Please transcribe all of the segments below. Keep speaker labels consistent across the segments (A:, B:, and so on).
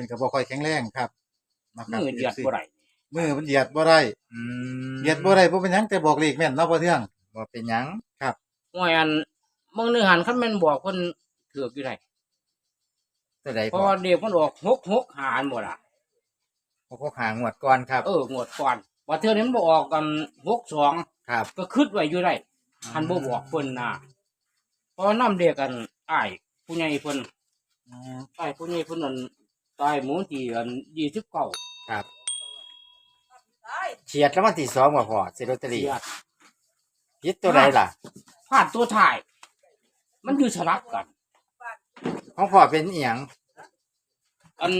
A: พิ่นก็บ่ค่อยแข็งแรงครับนะครับ
B: มือเดียดบ่ได้
A: มือมันเหยียดบ่ได้
C: อืม
A: เหยียดบ่ได้บ่เป็นหยังแต่บอกเลขแม่นเนาะพ่อเทือง
C: บ่เป็นหยัง
B: ห่วยอันเมื่อนึงหันคันแม่นบอกเพิ่นถือกอยู่ได้
C: ตัวใด
B: เพ
C: พ่
B: ราะ
C: อ
B: ว่าเด็กมันออกหกหกหารบ่ล่ะ
C: พวกเขาหางวดก่อนครับ
B: เอองวดก่อนว่าเทื่อนี้มันบ่ออกกันหกสอง
C: ครับ
B: ก็คิดไว้อยู่ได้หันบ่บอกเพิ่นน่ะเพราะนำเด็กกันอ้ายผู้ใหญ่เพิ่น
A: อืม
B: อ้ายผู้ใหญ่เพิ่นนั่น ตายหมูที่อัน29
C: ครับเฉียดแล้ววันที่สองบ่พอซื้อลอตเตอรี่
B: เสีย
C: พิษตัวใดล่ะ
B: พลาดตัวท้าย มันอยู่สลับกัน
C: ของพ่อเป็นอีหยัง
B: อัน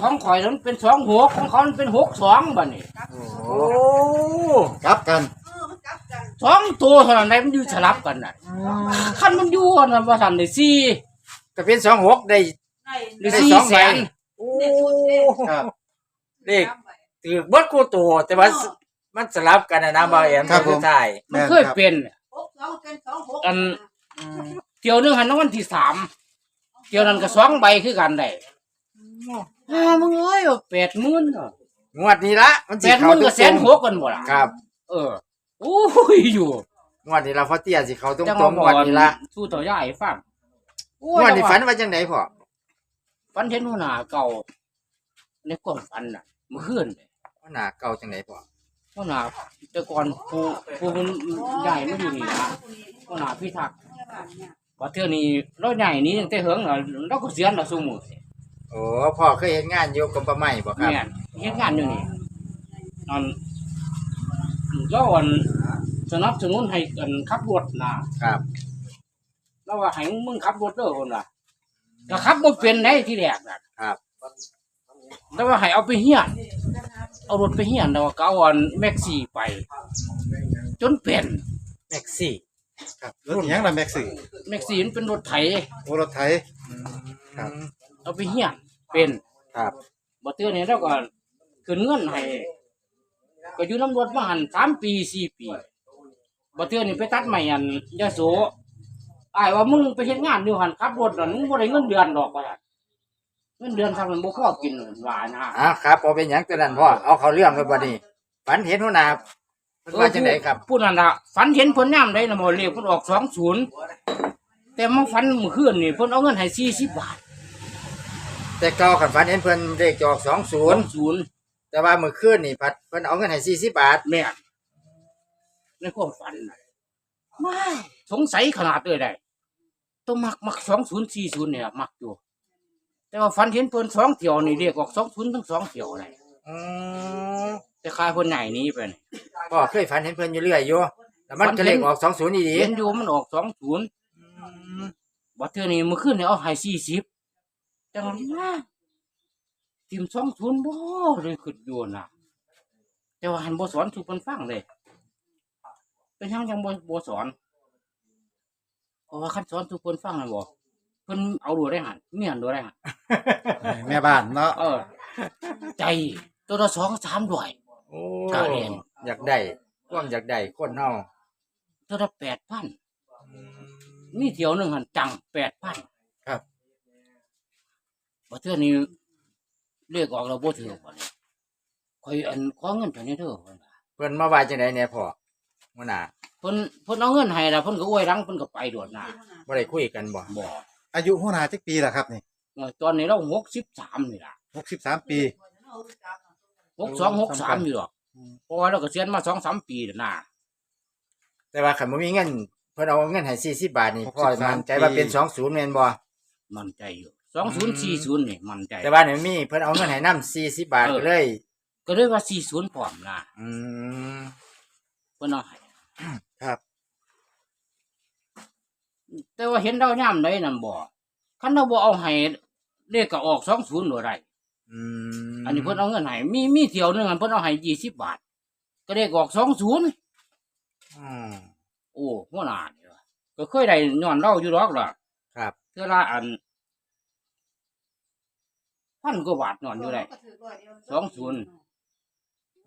B: ของข่อยนั้นเป็นสองหกของเขามันเป็นหกสองบัดนี้
C: โอ้
A: โอ้กลับกัน
B: สองตัวเท่านั้นได้มันอยู่สลับกันน่ะคันมันอยู่อันนั้นว่าซั่นได้สี่
C: ก็เป็นสองหกได้
B: ได้
C: ได้
B: สี่
C: สอง
B: แส
C: ใบ
B: น
C: โอ้
A: ครับ
C: เลขถือเบิดคู่ตัวแต่ว่ามันสลับกันนะนะบ่าวแอม
A: ครับผม
C: สุดท้าย
B: มัน
A: แม่น
B: เคย
A: ครับ
B: เป็น
D: อัน
A: อืม
B: เที่ยวหนึงหันรางวัลที่สามเที่ยวนั้นก็สองใบคือกันได้อ่ามึงเอ้ยแปดหมื่น
C: งวดนี้ละมัน
B: แป
C: สิ
B: ดห
C: เข้า
B: มื่น
C: ตร
B: ก็
C: ง
B: แสนหกกันบ่ล่ะ
C: ครับ
B: เออโอ้ยอยู่
C: งวดนี้เราพอเตี้ยสิเข้าตรง
B: จัง
C: ตรง
B: หวะ
C: งวดนี้ละ
B: สู้ต่อย่าให้ฟังโอ้
C: งวดนี้
B: จังห
C: ฝันว่าจังไดพ่อ
B: ฝันเห็นหัวหน้าเก่า ในความฝันน่ะเมื่อคืนเนี่ย
C: ว่าหน้าเก่าจังไดพ่อ
B: หัวหน้าแต่ก่อนผู้ผู้มันใหญ่ไม่อยู่นี่นะหัวหน้าพิทักษ์ว่าเทื่อนี้เราใหญ่นี้ตั้งแต่เหิงน่ะเราก็เสียนเราสู้มือ
C: โอ้พ่อเคยเห็นงานอยู่กับป้าใหม่บ่ครับ
B: แม่นเฮ็ดงานอยู่นี่อันเราอันสนับสนุนให้กันขับรถนะครับเราว่าให้มึงขับรถเด้อคนว่าก็ขับบ่เป็นได้ที่แรกน่ะ
C: ครับ
B: แต่ว่าให้เอาไปเฮียนเอารถไปเฮียนแล้วก็เอาอันแม็กซี่ไป จนเป็น
C: แม็กซี่
A: ครับรถอิหยังล่ะแม็กซี่
B: แม็กซี่มันเป็นรถไถ
A: โอ้รถไถ ครับ
B: เอาไปเฮียนเป็น
C: ครับ
B: บ่เตือนนี่เราก็ขึ้นเงินให้ก็อยู่น้ำรถมาหันสามปีสี่ปีบ่เตือนนี่ไปตัดใหม่อันยะโสอ้ายว่ามึงไปเฮ็ดงานอยู่หันขับรถนั่นมึงบ่ได้เงินเดือนดอกว่าซั่น เงินเดือนทำมันบ่พอกินว่านะ
C: อะครับบ่เป็นหยังตัวนั้นพ่อเอาเข้าเรื่องเลยบัดนี้ฝันเห็นหัวหน้าเพิ่นว่าจังไดครับ
B: ผู้นั้นล่ะฝันเห็นเพิ่นยามใดน่ะบ่เรียกเพิ่นออก20แต่มาฝันเมื่อคืนนี่เพิ่นเอาเงินให้40บาท
C: แต่เก่าคันฝันเห็นเพิ่นเลขจะออก20
B: 20
C: แต่ว่ามื้อคืนนี่พัดเพิ่นเอาเงินให้40บาท
B: แม่นในความฝันน่ะไม่สงสัยขนาดเลยได้ต้องมักมัก2040เนี่ยมักอยู่ แต่ว่าฝันเห็นเพิ่นสองเที่ยวนี่เรียกออก20ทั้งสองเที่ยวเลย
C: อืม
B: แต่คายเพิ่นใหญ่หนี้ไปนี่
C: พ่อเคยฝันเห็นเพิ่นอยู่เรื่อยอยู่แต่มัน
B: ฝันเห็
C: ก็
B: น
C: เลขออก20อีหลี
B: เห็นอยู่มันออก20บัดเทื่อนี้เมื่อคืนนี่เอาให้สี่สิบจังว่าทีมสองศูนย์บ่เลยขึ้นอยู่น่ะ แต่ว่าหันบ่สอนถูกเพิ่นฟังเลยเป็นทางจังบ่บ่สอนเพราะว่าคันสอนถูกเพิ่นฟังน่ะบ่เพิ่นเอาดูได้หันเมียนดูได้หัน
A: แม่บ้านเนาะ
B: เออ ใจตัวละสองสามด้วย
C: โอ้
B: กล้าเรียน
C: อยากได้ความอยากได้คนเฮา
B: ตัวละแปดพันนี่เที่ยวหนึงหันจังแปดพัน
A: ครับ
B: บัดเทื่อนี้เรียกออกแล้วบ่ถือบ่เนี่ยข่อยอันขอเงินเท่านี้เด้อเพิ่นว่า
C: เพิ่นมาว่าจังไดเนี่ยพ่อหัวหน้า
B: เพิ่นเพิ่นเอาเงินให้แล้วเพิ่นก็อวยรังเพิ่นก็ไปโดดหน้า
C: บ่ได้คุยกันบ่
B: บ่
A: อายุหัวหน้าจักปีล่ะครับนี่
B: เมื่อตอนนี้เรา63นี่ล่ะ
A: 63ปี
B: 62 63อยู่ดอกเพราะว่าเราก็เสียนมา2-3ปีแล้วนะ
C: แต่ว่าคันบ่มีเงินเพิ่นเอาเงินให้40บาทนี่พ่อ
A: 63
C: มั่นใจว่าเป็น20แม่นบ่
B: มั่นใจอยู่2040นี่มั่นใจ
C: แต่ว่าเนี่ยมีเพิ่นเอาเงินให้นำ40บาท
B: เออ
C: ก็เลย
B: ก็เลยว่า40พร้อมนะ
C: อืม
B: เพิ่นเอาให้
A: ครับ
B: แต่ว่าเห็นเรายามใดนั่นบ่ คันเราบ่เอาให้เลขก็ออก20บ่ได้
C: อืม
B: อันนี้เพิ่นเอาเงินให้มีมีเที่ยวหนึงอันเพิ่นเอาให้20บาท ก็เลขออก20
C: อืม
B: โอ้หัวหน้านี่ว่ะก็เคยได้ย้อนเราอยู่ดอกล่ะ
C: ครับ
B: เท่าละอันพันกว่าบาทนอนอยู่ได้ สองศูนย์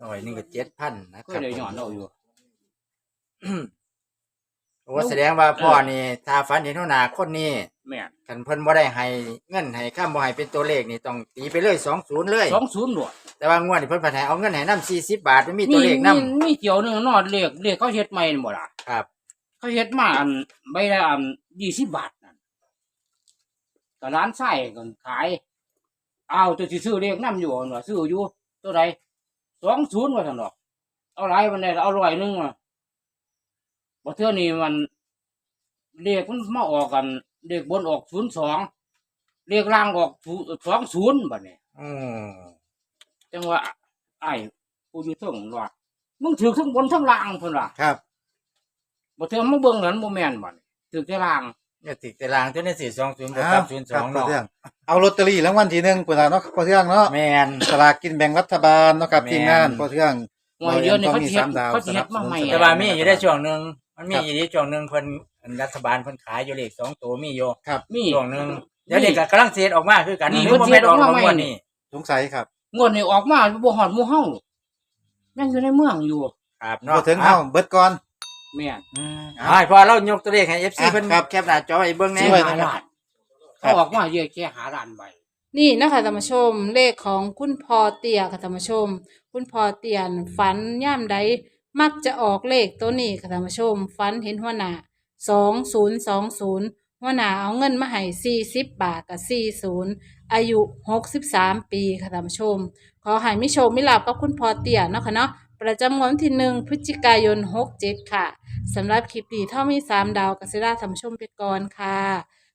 C: ร้อยหนึงก็7,000นะค
B: ก็
C: รับ
B: ได้ย้อนเราอยู่
C: โอ้แสดงว่าพ่อนี่ถ้าฝันเห็นหัวหน้าคนนี้
B: แม่น
C: คันเพิ่นบ่ได้ให้เงินให้ค่าบ่ให้เป็นตัวเลขนี่ต้องตีไปเลย20เลย
B: สองศูนย์หนวด
C: แต่ว่างวดนี้เพิ่นพันให้เอาเงินให้นำ40บาทมันมี
B: มี
C: ตัวเลขนํ
B: มีมีเกี่ยวหนึงเนอดเลขเลขเขาเฮ็ดใหม่นี่บ่ล่ะ
C: ครับ
B: เขาเฮ็ดมาอันใบละอันยี่สิบบาทนั่นก็ร้านไส้ก็ขายอ้าวตัวสิซื้อเลขนํอยู่หั่นว่าซื้ออยู่ตัวใดสองศูนย์ว่าซั่นดอก เอาหลายมันได้เอาร้อยหนึงว่ะบ่เทื่อนี้มันเลขมันมาออกกัน เลขบนออกศูนย์สองเลขล่างออกสองศูนย์บัดนี้
C: อืม
B: จังว่าไอ้ผู้อยู่เทึงว่ามึงถือทั้งบนทั้งล่างเพิ่นว่า
A: ครับ
B: บ่เทื่อมึงเบิ่งนั้นบ่แม่นบัดนี้ถือแต่ล่าง
C: เนี่ยติดตารางตัวนี้420บวก
A: ค
C: กั
A: รั
C: บบ
A: ครับ
C: 02
A: พอ
C: เนาะ
A: เทืองเอาลอตเตอรี่รางวัลที่หนึ่งเปิดเนาะพอเทืองเนาะ
C: แม่น
A: สลากกินแบ่งรัฐบาลเนาะครับ
C: แม่น
A: ทีมงานพอเทือง
B: หวยเดียวนี่เขา
A: มี
B: สิเฮ็ด
A: สามดาว
B: เขาสิเฮ็ดมาใหม่
A: สนับสนุน
C: แต่ว่ามีอยู่ได้ช่วงหนึง มันมี
A: ครับ
C: อยู่ได้ช่วงหนึงเพิ่นรัฐบาลเพิ่นขายอยู่เลขสองตัวมีอยู่
B: มี
C: ช่วงหนึงเดี๋ยวเด็กก็กำลังเสียออกมาคือกัน
B: นี่
C: หรือบ่แม่นออก
B: เพิ่นเสียออกมา
C: มา
B: ใหม่
C: งวดนี้
A: สงสัยครับ
B: งวดนี้ออกมาบ่ฮอดหมู่เฮาแม่งอยู่ในเมืองอยู่
C: ครับ
A: พ
C: เนาะ
A: อถึงเฮาเบิดก่อน
B: แม่น
A: อืม
C: อ่าพอเรายกตัวเลขให้ FC
A: อะ
C: เพิ่น
A: ครับ
C: แคปหน้าจอให้เบิ่งแหน่
A: ช่วย
B: หา
A: นะครับ
B: ล้านเขาออกมาเยอะแค่หาล้านใบ
E: นี่นะคะท่านผู้ชมเลขของคุณพอเตียค่ะท่านผู้ชม คุณพอเตียนฝันย่ามใด มักจะออกเลขตัวนี้ค่ะท่านผู้ชมฝันเห็นหัวหน้าสองศูนย์สองศูนย์หัวหน้าเอาเงินมาให้สี่สิบบาทกับสี่ศูนย์อายุหกสิบสามปีค่ะท่านผู้ชม ขอให้มิโชคมิลาบกับคุณพอเตียเนาะค่ะเนาะประจำงวดวันที่หนึ่งพฤศจิกายนหกเจ็ดค่ะสำหรับคลิปนี้ถ้ามีสามดาวกัสิราท่านผู้ชมไปก่อนค่ะ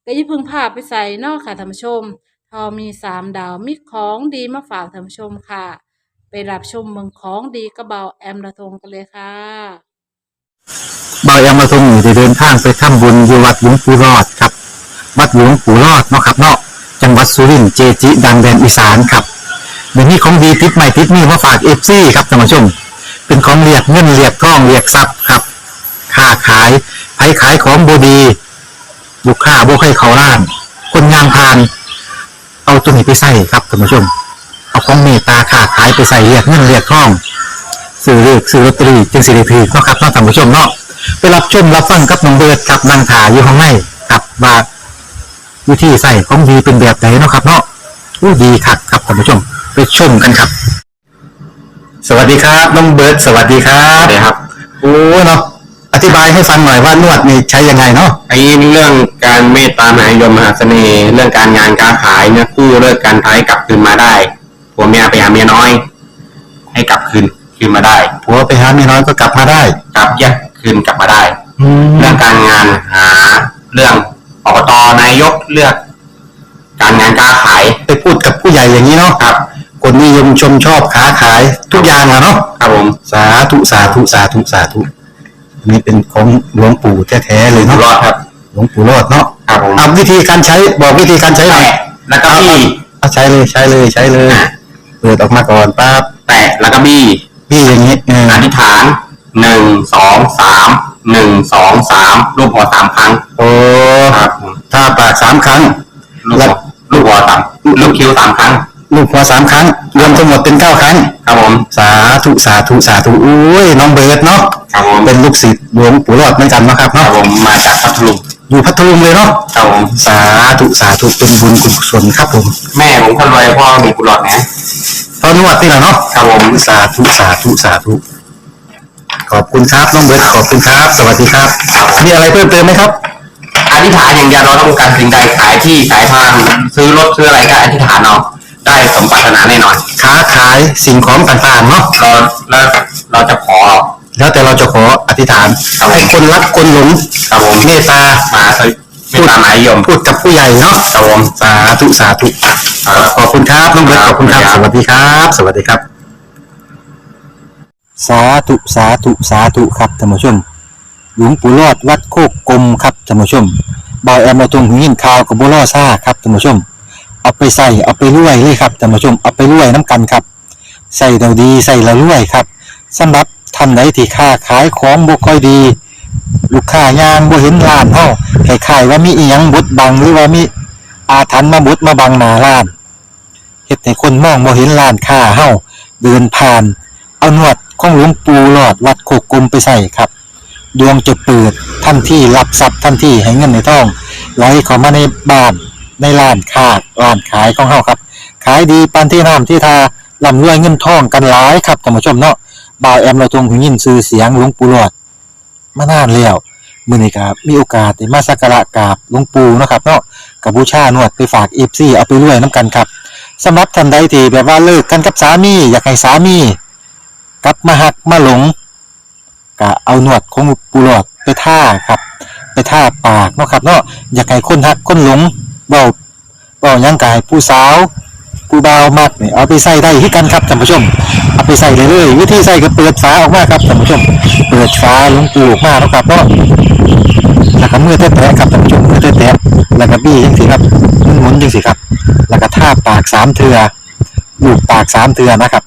E: ก็อย่าพึ่งพาไปใส่เนอกค่ะท่านผู้ชมทอมีสามดาวมีของดีมาฝากท่านผู้ชมค่ะ ไปรับชมเมืองของดีกระเบาแอมระทงกันเลยค่ะเบา
F: ยามาทงอยู่ได้เดินทางไปทำบุญที่วัดหลวงปู่รอดครับ วัดหลวงปู่รอดเนาะครับเนาะจังหวัดสุรินทร์เจจิ ดังแดนอีสานครับเดี๋ยวนี้ของดีติดใหม่ติดนี่มาฝากเอฟซีครับท่านผู้ชม เป็นของเรียกเงินเรียกทองเรียกทรัพย์ครับค้าขายไผขายของบดีลูกค้าบ่ให้เขาล้าน คนงานพาน เอาตัวนี้ไปใส่ครับท่านผู้ชม เอาของเมตตาค้าขายไปใส่เรียกเงินเรียกทองซื้อเลขซื้อลอตเตอรี่จึงสิริพีเนาะครับเนาะท่านผู้ชมเนาะไปรับชมรับฟังกับน้องเบิร์ดกับนางถาอยู่ข้างในกับว่าวิธีใส่ของดีเป็นแบบไหนเนาะครับเนาะอู้ดีคักครับท่านผู้ชมไปชมกันครับ สวัสดีครับน้องเบิร์ดสวัสดีครับสวัสดีครับโอ้เนาะอธิบายให้ฟังหน่อยว่านวดนี่ใช้ยังไงเนาะ
G: ไอ้เรื่องการเมตตามหานิยมมหาเสน่ห์เรื่องการงานการขายเนี่ยกู้เลิกการท้ายกลับคืนมาได้ ผัวเมียไปหาเมียน้อย ให้กลับคืนคืนมาได้
F: ผัวไปหาเมียน้อยก็กลับมาได้
G: กลับแยกคืนกลับมาได้
F: อืม
G: เรื่องการงานหาเรื่องอบตนายกเลือก การงานการขาย
F: ไปพูดกับผู้ใหญ่อย่างนี้เนาะ
G: ครับ
F: คนนิยมชมชอบค้าขายทุกอย่างอะเนาะ
G: ครับผม
F: สาธุสาธุสาธุสาธุอันนี้เป็นของหลวงปู่แท้ๆเลย
G: อยู่
F: เนาะ
G: รอดครับ
F: หลวงปู่รอดเนาะ
G: ครับผม
F: เอาวิธีการใช้บอกวิธีการใช้หน่อย
G: แตะแล้วก็บี้
F: เอาใช้เลยใช้เลยใช้เลย เปิดออกมาก่อนปั๊บ
G: แตะแล้วก็บี้
F: พี่อย่างนี้เออ
G: อธิษฐานหนึ่งสองสามหนึ่งสองสามรูปหัวสามครั้ง
F: โอ้
G: ครับผม
F: ถ้าปากสามครั้ง
G: ลูกหัวลูกหัวสามลูกคิ้วสามครั้ง
F: ลูกหัวสามครั้ง รวมทั้งหมดเป็นเก้าครั้ง
G: ครับผม
F: สาธุสาธุสาธุอุ้ยน้องเบิร์ดเนาะ
G: ครับผม
F: เป็นลูกศิษย์หลวงปู่รอดเหมือนกันเนาะครับ
G: ครับ
F: เนาะ
G: ผมมาจากพัทลุง
F: อยู่พัทลุงเลยเนาะ
G: ครับผม
F: สาธุสาธุเป็นบุญกุศลครับผม
G: แม่ผมคนรวยพ่อมีกุหลาบนะ
F: ตอนนวดนี่แหละเนาะ
G: ครับผม
F: สาธุสาธุสาธุขอบคุณครับน้องเบิร์ตขอบคุณครับ สวัสดีครับ มีอะไรเพิ่มเติมไหมครับ
G: อธิษฐานอย่างเดียวเราต้องการสิ่งใดขายที่ขายทางซื้อรถซื้ออะไรก็อธิษฐานเอาได้สมปรารถนาแน่นอน
F: ค้าขายสิ่งของต่างๆเนาะ
G: เราแล้วเราจะขอ
F: แล้วแต่เราจะขออธิษฐาน
G: ครับผม
F: ให้คนรักคนหลง
G: ครับผม
F: เมตตา
G: มาสวิไม่ตามหมายยม
F: พูดกับผู้ใหญ่เนาะ
G: ครับผม
F: สาธุสาธุขอบคุณครับน้องเบิร์ตขอบคุณครับสวัสดีครับ สวัสดีครับ สาธุสาธุสาธุครับท่านผู้ชมหลวงปู่รอดวัดโคกกลมครับท่านผู้ชมบอยแอมมาตรงหูยินข่าวกับบัวล่อซ่าครับท่านผู้ชม เอาไปใส่เอาไปรวยเลยครับท่านผู้ชมเอาไปรวยน้ำกันครับใส่เราดีใส่เรารวยครับสำหรับ ท่านใดที่ค้าขายของบ่ค่อยดี ลูกค้ายางบ่เห็นร้านเฮาคล้ายว่ามีอีหยังบดบังหรือว่ามีอาถรรพ์มาบดมาบังหน้าร้านเฮ็ดให้คนมองบ่เห็นร้านค้าเฮาเดินผ่าน เอาหนวดของหลวงปู่หลอดวัดโคกกลมไปใส่ครับ ดวงจะเปิดทันที่รับทรัพย์ทันที่ให้เงินในท้องไหลเข้ามาในบ้านในร้านค้าร้านขายของเฮาครับ ขายดีปานที่น้ำที่ทาร่ำรวยเงินทองกันหลายครับท่านผู้ชมเนาะ บ่าวแอมเราทรงหูยินชื่อเสียงหลวงปู่หลอดมานานแล้วมื้อนี้ก็มีโอกาสได้มาสักการะกราบหลวงปู่เนาะครับเนาะกับบูชานวดไปฝาก FC เอาไปรวยนํกันครับสำหรับท่านใดที่แบบว่าเลิกกันกับสามีอยากให้สามี กลับมาหักมาหลงก็เอาหนวดของปูหลอดไปท่าครับ ไปท่าปากเนาะครับเนาะอยากให้คนหักคนหลงเบาเบายังกายผู้สาว ผู้บ่าวมักเนี่ยเอาไปใส่ได้ที่กันครับท่านผู้ชม เอาไปใส่เลยเลยวิธีใส่ก็เปิดฝาออกมาครับท่านผู้ชม เปิดฝาลงปูออกมาเนาะครับเนาะแล้วก็มือแตะๆครับท่านผู้ชมมือแตะๆแล้วก็บี้จังสิครับหมุนๆจังสิครับ แล้วก็ท่าปากสามเทือลูบปากสามเทือนะครับ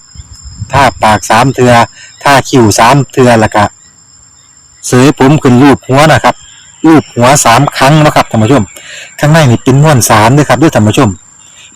F: ท่าปากสามเทือท่าคิ้วสามเทือแล้วก็เสยผมขึ้นรูปหัวนะครับรูปหัวสามครั้งนะครับท่านผู้ชม ข้างในนี่เป็นม้วนสารด้วยครับด้วยท่านผู้ชม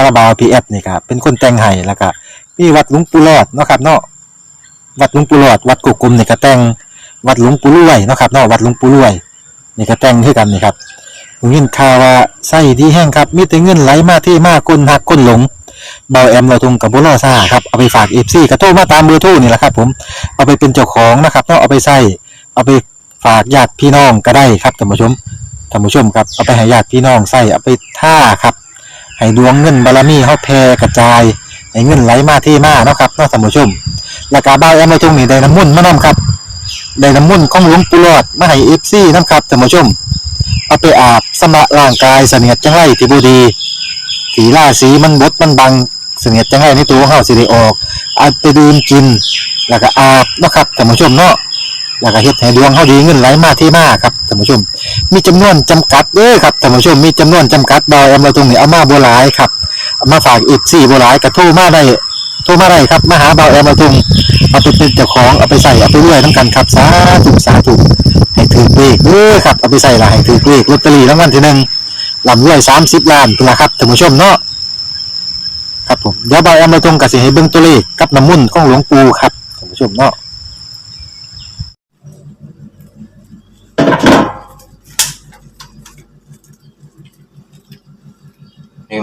F: าราบาวพีแอดนี่ครับเป็นคนแต่งให้แล้วก็มีวัดหลวงปู่รอดเนาะครับเนาะวัดหลวงปู่รอด วัดกุกกลมนี่ก็แต่งวัดหลวงปู่รวยเนาะครับเนาะวัดหลวงปู่รวยนี่ก็แต่งคือกันนี่ครับผมยินข่าวว่าไส้ดีแห้งครับมีแต่เงินไหลมาที่มากคนหักคนหลงเบาแอมเราทงกับบุรอซ่าครับเอาไปฝากเอฟซีกระโทรมาตามเบอร์โทรนี่แหละครับ ผมเอาไปเป็นเจ้าของนะครับเนาะเอาไปใส่เอาไปฝากญาติพี่น้องก็ได้ครับท่านผู้ชมท่านผู้ชมครับเอาไปให้ญาติพี่น้องใส่เอาไปท่าครับ ให้ดวงเงินบารมีเฮาแผ่กระจาย ให้เงินไหลมาที่มาเนาะครับเนาะท่านผู้ชมแล้วก็เบาแอมเราทงนี่ได้น้ำมุ่นมานํครับได้น้ำมุ่นของหลวงปู่หลอดมาให้เอฟซีนํครับท่านผู้ชม เอาไปอาบสำระร่างกายเสนียดจังไรที่บูดีสีล่าสีมันบดมันบังเสนียดจังไรในตัวของเฮาสิได้ออกเอาไปดื่มกิน แล้วก็อาบเนาะครับท่านผู้ชมเนาะแล้วก็เฮ็ดให้ดวงเฮาดีเงินไหลมาที่มาครับานผู้ชม มีจำนวนจำกัดเด้อครับท่านผู้ชม มีจำนวนจำกัดดอยเอามาตรงนี้เอามาบ่หลายครับมาฝากอีก4บ่หลายก็โทรมาได้โทรมาได้ครับมาหาเบาแอมมาตรงเอาไปเป็นเจ้าของเอาไปใส่เอาไปรวยนํกันครับสาธุสาธุให้ถือเลขเด้อครับเอาไปใส่ละให้ถือเลขลอตเตอรี่รางวัลที่หนึ่งลำรวยสามสิบล้านเป็นละครับท่านผู้ชมเนาะครับผมเดี๋ยวบอยเอามาตรงกับสิให้เบิ่งตัวเลขกับน้ำมุ่นของหลวงปู่ครับท่านผู้ชมเนาะ